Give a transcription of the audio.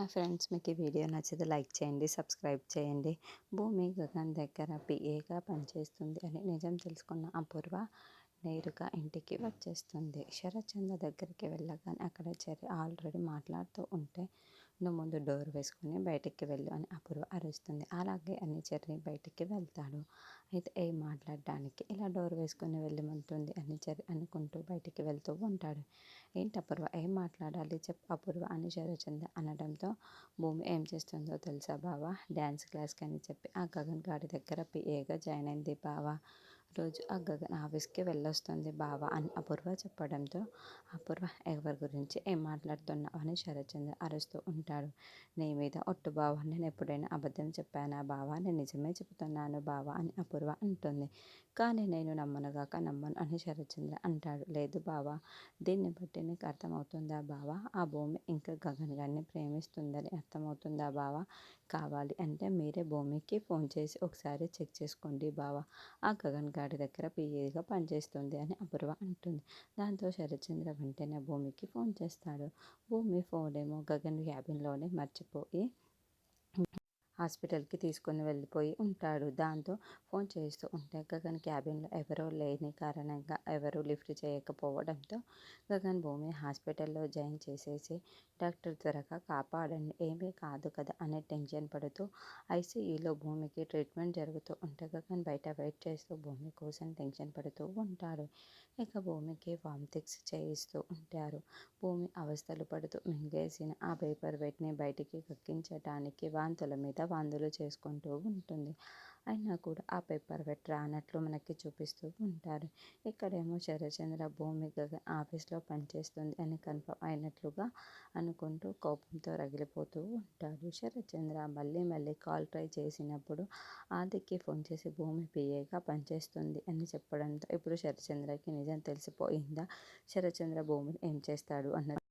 Hi friends మీకు ఈ video నచ్చితే లైక్ చేయండి సబ్స్క్రైబ్ చేయండి. భూమి గగన్ దగ్గర పిఏగా పనిచేస్తుంది అని నిజం తెలుసుకున్న అపూర్వ నేరుగా ఇంటికి వచ్చేస్తుంది. శరత్చంద్ర దగ్గరికి వెళ్ళగానే అక్కడ చెరి ఆల్రెడీ మాట్లాడుతూ ఉంటే నువ్వు ముందు డోర్ వేసుకుని బయటికి వెళ్ళు అని అపూర్వ అరుస్తుంది. అలాగే అని చెర్రి బయటికి వెళ్తాడు. అయితే ఏ మాట్లాడడానికి ఇలా డోర్ వేసుకుని వెళ్ళమంటుంది అని చెర్రి అనుకుంటూ బయటికి వెళ్తూ ఉంటాడు. ఏంటి అపూర్వ ఏం మాట్లాడాలి చెప్పు అపూర్వ అని శరచంద్ర అనడంతో భూమి ఏం చేస్తుందో తెలుసా బావా? డ్యాన్స్ క్లాస్కి అని చెప్పి ఆ గగన్ గాడి దగ్గర పిఏగా జాయిన్ అయింది బావా. రోజు ఆ గగన్ ఆఫీస్కి వెళ్ళొస్తుంది బావ అని అపూర్వ చెప్పడంతో అపూర్వ ఎవరి గురించి ఏం మాట్లాడుతున్నావు? అని శరత్చంద్ర అరుస్తూ ఉంటాడు. నీ మీద ఒట్టు బావ నేను ఎప్పుడైనా అబద్ధం చెప్పానా బావా? నేను నిజమే చెప్తున్నాను బావా అని అపూర్వ అంటుంది. కానీ నేను నమ్మనుగాక నమ్మను అని శరత్చంద్ర అంటాడు. లేదు బావా దీన్ని బట్టి నీకు అర్థమవుతుందా బావా? ఆ భూమి ఇంకా గగన్ గారిని ప్రేమిస్తుందని అర్థమవుతుందా బావా? కావాలి అంటే మీరే భూమికి ఫోన్ చేసి ఒకసారి చెక్ చేసుకోండి బావా ఆ గగన్ గాడి దగ్గర పిఏగా పనిచేస్తుంది అని అపూర్వ అంటుంది. దాంతో శరత్చంద్ర వెంటనే భూమికి ఫోన్ చేస్తాడు. భూమి ఫోన్ ఏమో గగన్ క్యాబిన్లోనే మర్చిపోయి హాస్పిటల్కి తీసుకుని వెళ్ళిపోయి ఉంటాడు. దాంతో ఫోన్ చేస్తూ ఉంటే గగన్ క్యాబిన్లో ఎవరో లేని కారణంగా ఎవరూ లిఫ్ట్ చేయకపోవడంతో గగన్ భూమి హాస్పిటల్లో జాయిన్ చేసేసి డాక్టర్ త్వరగా కాపాడండి. ఏమీ కాదు కదా అనే టెన్షన్ పడుతూ ఐసీయూలో భూమికి ట్రీట్మెంట్ జరుగుతూ ఉంటే గగన్ బయట వెయిట్ చేస్తూ భూమి కోసం టెన్షన్ పడుతూ ఉంటాడు. ఇక భూమికి వామిటిక్స్ చేయిస్తూ ఉంటారు. భూమి అవస్థలు పడుతూ మింగేసిన ఆ పేపర్ వెయిట్ని బయటికి కక్కించడానికి వాంతుల మీద అందులో చేసుకుంటూ ఉంటుంది. అయినా కూడా ఆ పేపర్ వెట్ రానట్లు మనకి చూపిస్తూ ఉంటారు. ఇక్కడేమో శరచంద్ర భూమి గగన్ ఆఫీస్లో పనిచేస్తుంది అని కన్ఫర్మ్ అయినట్లుగా అనుకుంటూ కోపంతో రగిలిపోతూ ఉంటాడు. శరచంద్ర మళ్ళీ మళ్ళీ కాల్ ట్రై చేసినప్పుడు ఆదికి ఫోన్ చేసి భూమి పిఏగా పనిచేస్తుంది అని చెప్పడంతో ఇప్పుడు శరచంద్రకి నిజం తెలిసిపోయిందా? శరచంద్ర భూమిని ఏం చేస్తాడు అన్నది